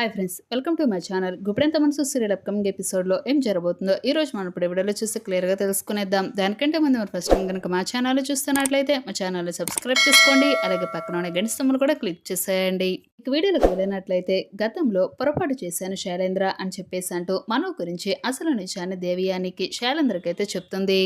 Hi friends welcome to my channel Guppedantha Manasu serial upcoming ఎపిసోడ్లో ఏం జరగబోతుందో ఈ రోజు మనం ఇప్పుడు వీడియోలో చూస్తే క్లియర్గా తెలుసుకునేద్దాం. దానికంటే ముందు మనం ఫస్ట్ టైం కనుక మా ఛానల్ చూస్తున్నట్లయితే మా ఛానల్ని సబ్స్క్రైబ్ చేసుకోండి అలాగే పక్కన ఉన్న గంట కూడా క్లిక్ చేసేయండి. ఇక వీడియోలోకి వెళ్ళినట్లయితే గతంలో పొరపాటు చేశాను శైలేంద్ర అని చెప్పేసి అంటూ మనో గురించి అసలు నిజాన్ని దేవియానికి శైలేంద్రకైతే చెప్తుంది.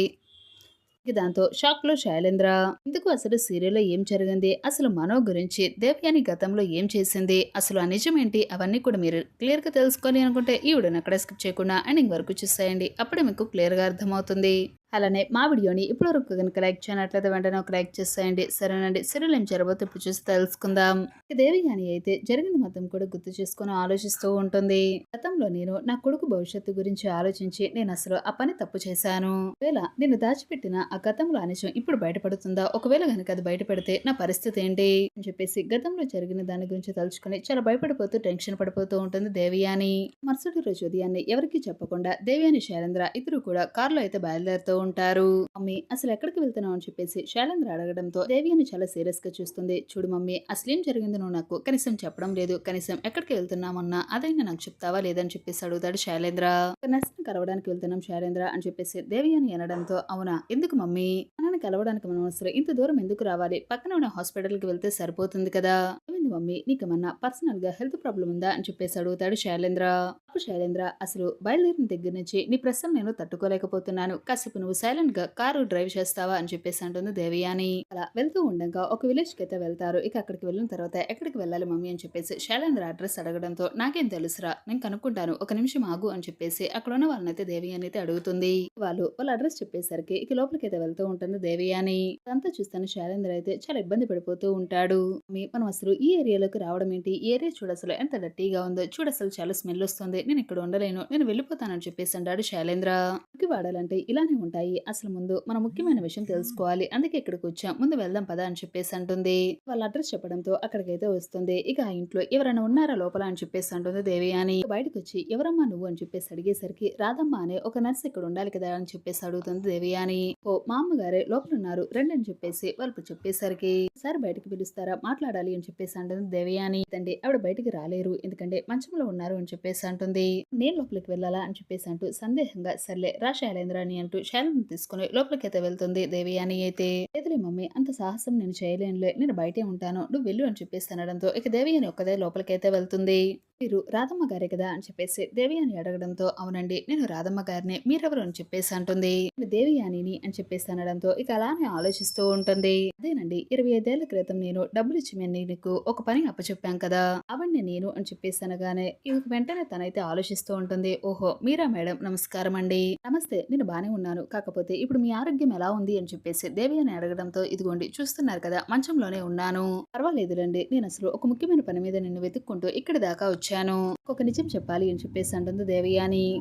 దాంతో షాక్లో శైలేంద్ర ఇందుకు అసలు సీరియల్లో ఏం జరిగింది? అసలు మనో గురించి దేవయాని గతంలో ఏం చేసింది? అసలు ఆ నిజమేంటి? అవన్నీ కూడా మీరు క్లియర్గా తెలుసుకోవాలి అనుకుంటే ఈ వీడియోని అక్కడ స్కిప్ చేయకుండా ఎండింగ్ వరకు చూసేయండి. అప్పుడే మీకు క్లియర్గా అర్థమవుతుంది. అలానే మా వీడియోని ఇప్పుడు వరకు కనుక లైక్ చేయనట్లయితే వెంటనే ఒక లైక్ చేసేయండి. సరేనండి. సీరియల్ ఏం జరగబోతే ఇప్పుడు చూసి తెలుసుకుందాం. ఇక దేవియాని అయితే జరిగింది మొత్తం కూడా గుర్తు చేసుకుని ఆలోచిస్తూ ఉంటుంది. గతంలో నేను నా కొడుకు భవిష్యత్తు గురించి ఆలోచించి నేను అసలు ఆ పని తప్పు చేశాను. ఒకవేళ నేను దాచిపెట్టిన ఆ గతంలో అనిశం ఇప్పుడు బయటపడుతుందా? ఒకవేళ కనుక అది బయటపడితే నా పరిస్థితి ఏంటి? అని చెప్పేసి గతంలో జరిగిన దాని గురించి తలుచుకుని చాలా భయపడిపోతూ టెన్షన్ పడిపోతూ ఉంటుంది దేవియాని. మరుసటి రోజు ఉదయాన్నే ఎవరికీ చెప్పకుండా దేవియాని శైలేంద్ర ఇద్దరు కూడా కారులో అయితే బయలుదేరుతూ ఉంటారు మమ్మీ అసలు ఎక్కడికి వెళ్తున్నావు? అని చెప్పేసి శైలేంద్ర అడగడంతో దేవియాని చాలా సీరియస్గా చూస్తుంది. చూడు మమ్మీ అసలేం జరిగిందో నువ్వు నాకు? కనీసం చెప్పడం లేదు. కనీసం ఎక్కడికి వెళ్తున్నామన్నా అదైనా నాకు చెప్తావా లేదని చెప్పేసి అడుగుతాడు శైలేంద్ర. నర్సును కలవడానికి వెళ్తున్నాం శైలేంద్ర అని చెప్పేసి దేవి అని అనడంతో అవునా? ఎందుకు మమ్మీ? అన్నని కలవడానికి మనం అసలు ఇంత దూరం ఎందుకు రావాలి? పక్కన ఉన్న హాస్పిటల్కి వెళ్తే సరిపోతుంది కదా. ఏమైంది మమ్మీ? నీకేమన్నా పర్సనల్గా హెల్త్ ప్రాబ్లం ఉందా? అని చెప్పేసి అడుగుతాడు శైలేంద్ర. అప్పుడు శైలేంద్ర అసలు బయలుదేరిన దగ్గర నుంచి నీ ప్రశ్న నేను తట్టుకోలేకపోతున్నాను. కాసేపు నువ్వు సైలెంట్గా కారు డ్రైవ్ చేస్తావా అని చెప్పేసి అంటుంది దేవయాని. అలా వెళ్తూ ఉండగా ఒక విలేజ్కి అయితే వెళ్తారు. ఇక అక్కడికి వెళ్ళిన తర్వాత ఎక్కడికి వెళ్ళాలి మమ్మీ అని చెప్పేసి శైలేంద్ర అడ్రస్ అడగడంతో నాకేం తెలుసురా నేను కనుక్కుంటాను. ఒక నిమిషం ఆగు అని చెప్పేసి అక్కడ ఉన్న వాళ్ళనైతే దేవయాని అయితే అడుగుతుంది. వాళ్ళు వాళ్ళ అడ్రస్ చెప్పేసరికి ఇక లోపలికి అయితే వెళ్తూ ఉంటుంది దేవయాని. అంతా చూస్తాను శైలేంద్ర అయితే చాలా ఇబ్బంది పడిపోతూ ఉంటాడు. మనం అసలు ఈ ఏరియాలోకి రావడం ఏంటి? ఈ ఏరియా చూడ అసలు ఎంత డట్టీగా ఉందో. చూడ అసలు చాలా స్మెల్ వస్తుంది. నేను ఇక్కడ ఉండలేను. నేను వెళ్ళిపోతానని చెప్పేసి అంటాడు శైలేంద్ర. వాడాలంటే ఇలానే ఉంటాయి. అసలు ముందు మన ముఖ్యమైన విషయం తెలుసుకోవాలి. అందుకే ఇక్కడికి వచ్చాం. ముందు వెళ్దాం పదా అని చెప్పేసి అంటుంది. వాళ్ళ అడ్రస్ చెప్పడంతో అక్కడికైతే వస్తుంది. ఇక ఆ ఇంట్లో ఎవరైనా ఉన్నారా లోపల అని చెప్పేసి అంటుంది దేవియాని బయటకు వచ్చి ఎవరమ్మా నువ్వు అని చెప్పేసి అడిగేసరికి రాధమ్మ అనే ఒక నర్స్ ఇక్కడ ఉండాలి కదా అని చెప్పేసి అడుగుతుంది దేవియాని ఓ మా అమ్మగారే లోపల ఉన్నారు రండి అని చెప్పేసి వాళ్ళు చెప్పేసరికి సార్ బయటకు పిలుస్తారా? మాట్లాడాలి అని చెప్పేసి అంటుంది దేవయాని తండ్రి ఆవిడ బయటికి రాలేరు. ఎందుకంటే మంచంలో ఉన్నారు అని చెప్పేసి అంటుంది. నేను లోపలికి వెళ్ళాలా అని చెప్పేసి అంటూ సందేహంగా సర్లే రా శైలేంద్ర అని అంటూ శైలేంద్ర తీసుకుని లోపలికి అయితే వెళ్తుంది అని అయితే లేదులే మమ్మీ అంత సాహసం నేను చేయలేనులే నేను బయటే ఉంటాను నువ్వు వెళ్ళు అని చెప్పేసి అనడంతో ఇక అని ఒక్కదే లోపలికైతే వెళ్తుంది. మీరు రాధమ్మ గారే కదా అని చెప్పేసి దేవయాని అడగడంతో అవునండి నేను రాధమ్మ గారిని మీరెవరు అని చెప్పేసి అంటుంది. దేవి అని చెప్పేసి అనడంతో ఇక అలానే ఆలోచిస్తూ ఉంటుంది. అదేనండి ఇరవై ఐదేళ్ళ క్రితం నేను డబ్బులు ఇచ్చి నీకు ఒక పని అప్పచెప్పాం కదా అవన్నీ నేను అని చెప్పేసి అనగానే ఇక వెంటనే తనైతే ఆలోచిస్తూ ఉంటుంది. ఓహో మీరా మేడం నమస్కారం అండి నమస్తే నేను బానే ఉన్నాను కాకపోతే ఇప్పుడు మీ ఆరోగ్యం ఎలా ఉంది అని చెప్పేసి దేవయాని అడగడంతో ఇదిగోండి చూస్తున్నారు కదా మంచంలోనే ఉన్నాను. పర్వాలేదులండి నేను అసలు ఒక ముఖ్యమైన పని మీద నిన్ను వెతుక్కుంటూ ఇక్కడి దాకా వచ్చాను. ఒక నిజం చెప్పాలి అని చెప్పేసి అంటుంది దేవి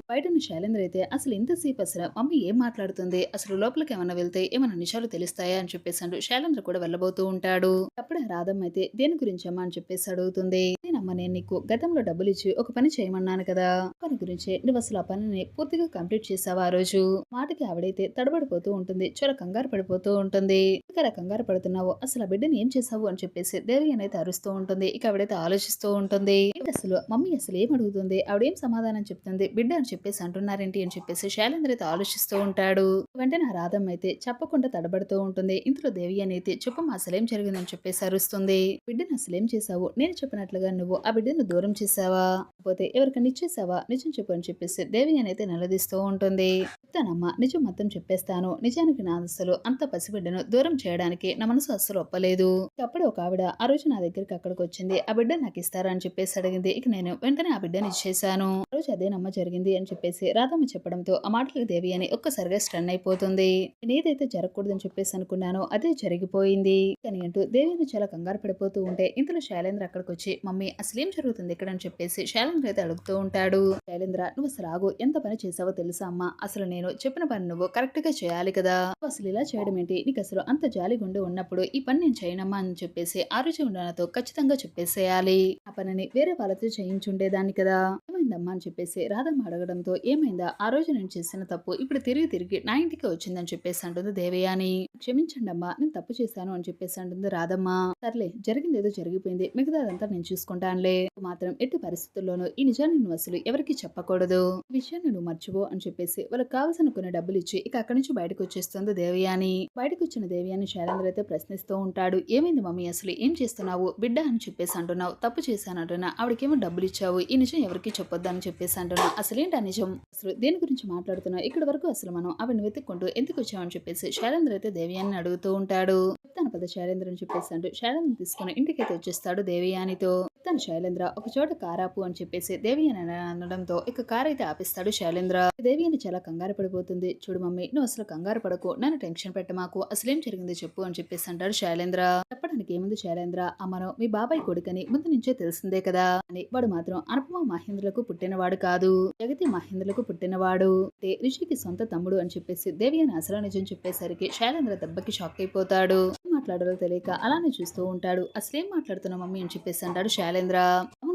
బయట బయటను శైలేంద్ర అయితే అసలు ఇంతసేపు అసలు మమ్మీ ఏం మాట్లాడుతుంది? అసలు లోపలికి ఏమైనా వెళ్తే ఏమైనా నిజాలు తెలుస్తాయా అని చెప్పేసి అంటూ శైలేంద్ర కూడా వెళ్ళబోతూ ఉంటాడు. అప్పుడే రాధమ్మ అయితే దేని గురించి అమ్మా అని చెప్పేసి అడుగుతుంది. నేనమ్మ నేను నీకు గతంలో డబ్బులు ఇచ్చి ఒక పని చేయమన్నాను కదా పని గురించి నువ్వు అసలు ఆ పనిని పూర్తిగా కంప్లీట్ చేసావా ఆ రోజు? మాటకి ఆవిడైతే తడబడిపోతూ ఉంటుంది చాలా కంగారు పడిపోతూ ఉంటుంది. ఇక్కడ కంగారు పడుతున్నావు అసలు ఆ బిడ్డని ఏం చేసావు అని చెప్పేసి దేవి అయితే అరుస్తూ ఉంటుంది. ఇక ఆవిడైతే ఆలోచిస్తూ ఉంటుంది. అసలు మమ్మీ అసలు ఏం అడుగుతుంది? ఆవిడేం సమాధానం చెప్తుంది? బిడ్డ అని చెప్పేసి అంటున్నారేంటి? అని చెప్పేసి శైలేంద్ర అయితే ఆలోచిస్తూ ఉంటాడు. వెంటనే ఆ రాధమ్మ అయితే చెప్పకుండా తడబడుతూ ఉంటుంది. ఇంతలో దేవి అయితే చెప్పమ్మా అసలేం జరిగిందని చెప్పేసి అరుస్తుంది. బిడ్డను అసలేం చేసావు నేను చెప్పినట్లుగా నువ్వు ఆ బిడ్డను దూరం చేసావా లేకపోతే ఎవరికైనా ఇచ్చేసావా నిజం చెప్పు అని చెప్పేసి దేవి అయితే నిలదీస్తూ ఉంటుంది. చెప్తానమ్మా నిజం మొత్తం చెప్పేస్తాను. నిజానికి నా అసలు అంత పసిబిడ్డను దూరం చేయడానికి నా మనసు అస్సలు ఒప్పలేదు. అప్పుడు ఒక ఆవిడ ఆ రోజు నా దగ్గరికి అక్కడికి వచ్చింది. ఆ బిడ్డ నాకు ఇస్తారా? అని చెప్పేసి అడిగింది. ఇక నేను వెంటనే ఆ బిడ్డని ఇచ్చేసాను రోజు అదేనమ్మ జరిగింది అని చెప్పేసి రాధమ్మ చెప్పడంతో ఆ మాటలకు దేవి అని ఒక్కసారిగా స్టన్ అయిపోతుంది. నేను ఏదైతే జరగకూడదని చెప్పేసి అనుకున్నానో అదే జరిగిపోయింది. అని అంటూ దేవిని చాలా కంగారు పడిపోతూ ఉంటే ఇంతలో శైలేంద్ర అక్కడికి వచ్చి మమ్మీ అసలేం జరుగుతుంది ఇక్కడ? అని చెప్పేసి శైలేంద్ర అయితే అడుగుతూ ఉంటాడు. శైలేంద్ర నువ్వు అసలు ఆగు. ఎంత పని చేసావో తెలుసా అమ్మా? అసలు నేను చెప్పిన పని నువ్వు కరెక్ట్గా చేయాలి కదా. అసలు ఇలా చేయడం ఏంటి? నీకు అసలు అంత జాలి గుండె ఉన్నప్పుడు ఈ పని నేను చేయనమ్మా అని చెప్పేసి ఆరోగ్యం ఉండాలతో ఖచ్చితంగా చెప్పేసేయాలి. ఆ పనిని వేరే వాళ్ళతో చేయించుండేదాన్ని కదా. ఏమైందమ్మా అని చెప్పేసి రాధమ్మ అడగడంతో ఏమైందా? ఆ రోజు నేను చేసిన తప్పు ఇప్పుడు తిరిగి తిరిగి నా ఇంటికి వచ్చిందని చెప్పేసి అంటుంది దేవయాని. క్షమించండి అమ్మా నేను తప్పు చేశాను అని చెప్పేసి అంటుంది రాధమ్మ. సర్లే జరిగింది ఏదో జరిగిపోయింది. మిగతాదంతా నేను చూసుకుంటానులే. మాత్రం ఎట్టి పరిస్థితుల్లోనూ ఈ నిజాన్ని నువ్వు అసలు ఎవరికి చెప్పకూడదు. విషయాన్ని నువ్వు మర్చిపో అని చెప్పేసి వాళ్ళకి కావాల్సిన కొన్ని డబ్బులు ఇచ్చి ఇక అక్కడి నుంచి బయటకు వచ్చేస్తుంది దేవయాని. బయటకు వచ్చిన దేవయాని శైలేంద్ర అయితే ప్రశ్నిస్తూ ఉంటాడు. ఏమైంది మమ్మీ అసలు? ఏం చేస్తున్నావు? బిడ్డ అని చెప్పేసి అంటున్నావు. తప్పు చేశానంటున్నా. ఆవిడకేమో డబ్బులు ఇచ్చావు. ఈ నిజం ఎవరికి చెప్పొద్దు అని చెప్పేసి అంటున్నా. అసలేంటి నిజం? అసలు దేని గురించి మాట్లాడుతున్నా? ఇక్కడ వరకు అసలు మనం ఆవిడని వెతుక్కుంటూ ఎందుకు వచ్చామని చెప్పేసి శైలేంద్ర అయితే దేవయాని అడుగుతూ ఉంటాడు. చెప్తాను పద శైలేంద్ర అని చెప్పేసి అంటూ. శైలేంద్ర తీసుకుని ఇంటికైతే వచ్చేస్తాడు దేవయానితో చెప్తాను శైలేంద్ర ఒక చోట కారాపు అని చెప్పేసి దేవి అని అనడంతో ఇక కార్ అయితే ఆపిస్తాడు శైలేంద్ర. దేవి అని చాలా కంగారు పడిపోతుంది. చూడు మమ్మీ నువ్వు అసలు కంగారు పడకు. నన్ను టెన్షన్ పెట్టమాకు అసలేం జరిగింది చెప్పు అని చెప్పేసి అంటాడు శైలేంద్ర. చెప్పడానికి ఏముంది శైలేంద్ర? అమ్మను మీ బాబాయ్ కొడుకని ముందు నుంచే తెలిసిందే కదా అని. వాడు మాత్రం అనుపమ మహేంద్రులకు పుట్టినవాడు కాదు. జగతి మహేంద్రులకు పుట్టినవాడు. అంటే రిషికి సొంత తమ్ముడు అని చెప్పేసి దేవి అని అసలు నిజం చెప్పేసరికి శైలేంద్ర దెబ్బకి షాక్ అయిపోతాడు. ఏం మాట్లాడాలో తెలియక అలానే చూస్తూ ఉంటాడు. అసలేం మాట్లాడుతున్నా మమ్మీ అని చెప్పేసి అంటాడు శైలేంద్ర. రాఘవేంద్ర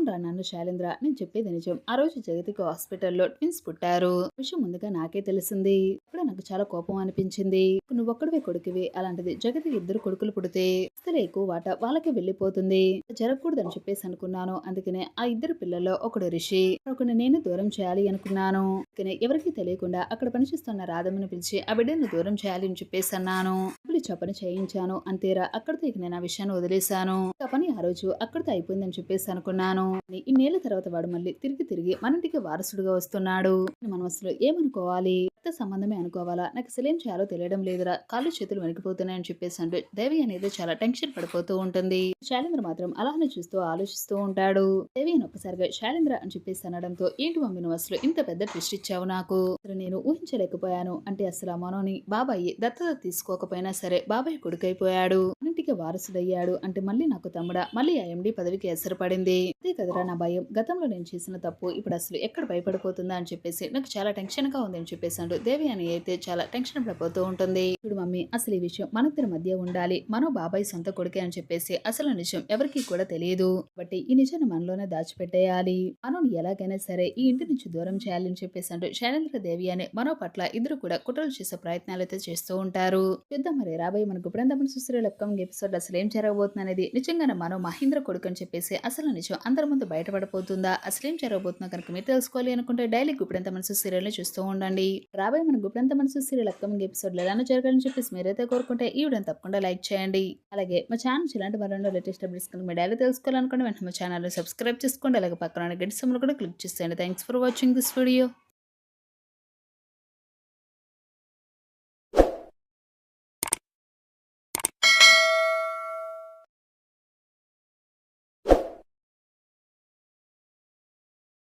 అవునరా శైలేంద్ర. నేను చెప్పేది నిజం. ఆ రోజు జగతికి హాస్పిటల్లో ట్విన్స్ పుట్టారు. విషయం ముందుగా నాకే తెలిసింది. అప్పుడే నాకు చాలా కోపం అనిపించింది. నువ్వు ఒక్కడివే కొడుకువి అలాంటిది. జగతికి ఇద్దరు కొడుకులు పుడితే అసలే ఎక్కువ వాట వాళ్ళకే వెళ్ళిపోతుంది. జరగకూడదని చెప్పేసి అనుకున్నాను. అందుకనే ఆ ఇద్దరు పిల్లల్లో ఒకడు రిషి. ఒకడు నేను దూరం చేయాలి అనుకున్నాను. అందుకనే ఎవరికీ తెలియకుండా అక్కడ పనిచేస్తున్న రాధమ్మని పిలిచి ఆ బిడ్డను దూరం చేయాలి అని చెప్పేసి అన్నాను. ఇప్పుడు చెప్పని చేయించాను. అంతేరా. అక్కడితో ఇక నేను ఆ విషయాన్ని వదిలేశాను. ఆ పని ఆ రోజు అక్కడితో అయిపోయిందని చెప్పేసి అనుకున్నాను. కానీ ఇన్నేళ్ళ తర్వాత వాడు మళ్ళీ తిరిగి తిరిగి మన ఇంటికి వారసుడుగా వస్తున్నాడు. మనం అసలు ఏమనుకోవాలి? రక్త సంబంధమే అనుకోవాలా? నాకు అసలు ఏం చేయాలో తెలియడం లేదురా. కాళ్ళు చేతులు వణికిపోతున్నాయని చెప్పేసి అంటే దేవి అనేది చాలా టెన్షన్ పడిపోతూ ఉంటుంది. శైలేంద్ర మాత్రం అలానే చూస్తూ ఆలోచిస్తూ ఉంటాడు. దేవి అని ఒక్కసారిగా శైలేంద్ర అని చెప్పేసి అనడంతో ఏంటి మమ్మీ నువ్వు అసలు ఇంత పెద్ద ట్విస్ట్ ఇచ్చావు నాకు? అసలు నేను ఊహించలేకపోయాను. అంటే అసలు ఆ మనోని బాబాయ్ దత్తత తీసుకోకపోయినా సరే బాబాయ్ కొడుకైపోయాడు. ఇంటికి వారసుడయ్యాడు అంటే మళ్ళీ నాకు తమ్ముడా. మళ్ళీ ఆ పదవికి ఎసరు పడింది అదే కదరా నా భయం. గతంలో నేను చేసిన తప్పు ఇప్పుడు అసలు ఎక్కడ భయపడిపోతుందా అని చెప్పేసి నాకు చాలా టెన్షన్గా ఉంది అని చెప్పేసాడు. దేవి అని అయితే చాలా టెన్షన్ పడిపోతూ ఉంటుంది. ఇప్పుడు మమ్మీ అసలు ఈ విషయం మనిద్దరి మధ్య ఉండాలి. మనో బాబాయ్ సొంత కొడుకే అని చెప్పేసి అసలు నిజం ఎవరికీ కూడా తెలియదు. కాబట్టి ఈ నిజాన్ని మనలోనే దాచిపెట్టేయాలి. మనోని ఎలాగైనా సరే ఈ ఇంటి నుంచి దూరం చేయాలని చెప్పేసి అంటూ శైలేంద్ర దేవి అనే మనో పట్ల ఇద్దరు కూడా కుట్రలు చేసే ప్రయత్నాలు అయితే చేస్తూ ఉంటారు. చూద్దాం మరి రాబోయే మనకు బృందామని సుశ్రీ అప్కమింగ్ ఎపిసోడ్ అసలు ఏం జరగబోతుంది అనేది నిజంగానే మనో మహేంద్ర కొడుకు అని చెప్పేసి అసలు నిజం అందరి ముందు బయటపడబోతుందా అసలు ఏం జరగబోతుందో కనుక మీరు తెలుసుకోవాలి అనుకుంటే డైలీ గుప్పెంత మనసు సీరియల్ని చూస్తూ ఉండండి. రాబోయే మన గుప్పెంత మనసు సీరియల్ అప్కమింగ్ ఎపిసోడ్ ఎలానో జరగాలని చెప్పేసి మీరైతే కోరుకుంటే ఈ వీడియోని తప్పకుండా లైక్ చేయండి. అలాగే మా ఛానల్ ఇలాంటి మరెన్నో లేటెస్ట్ అప్డేట్స్ కనుక మీ డైలీ తెలుసుకోవాలనుకుంటే వెంటనే మా ఛానల్ సబ్స్క్రైబ్ చేసుకోండి. అలాగే పక్కన గెట్ సమ్ములు కూడా క్లిక్ చేసేయండి. Thanks for watching this video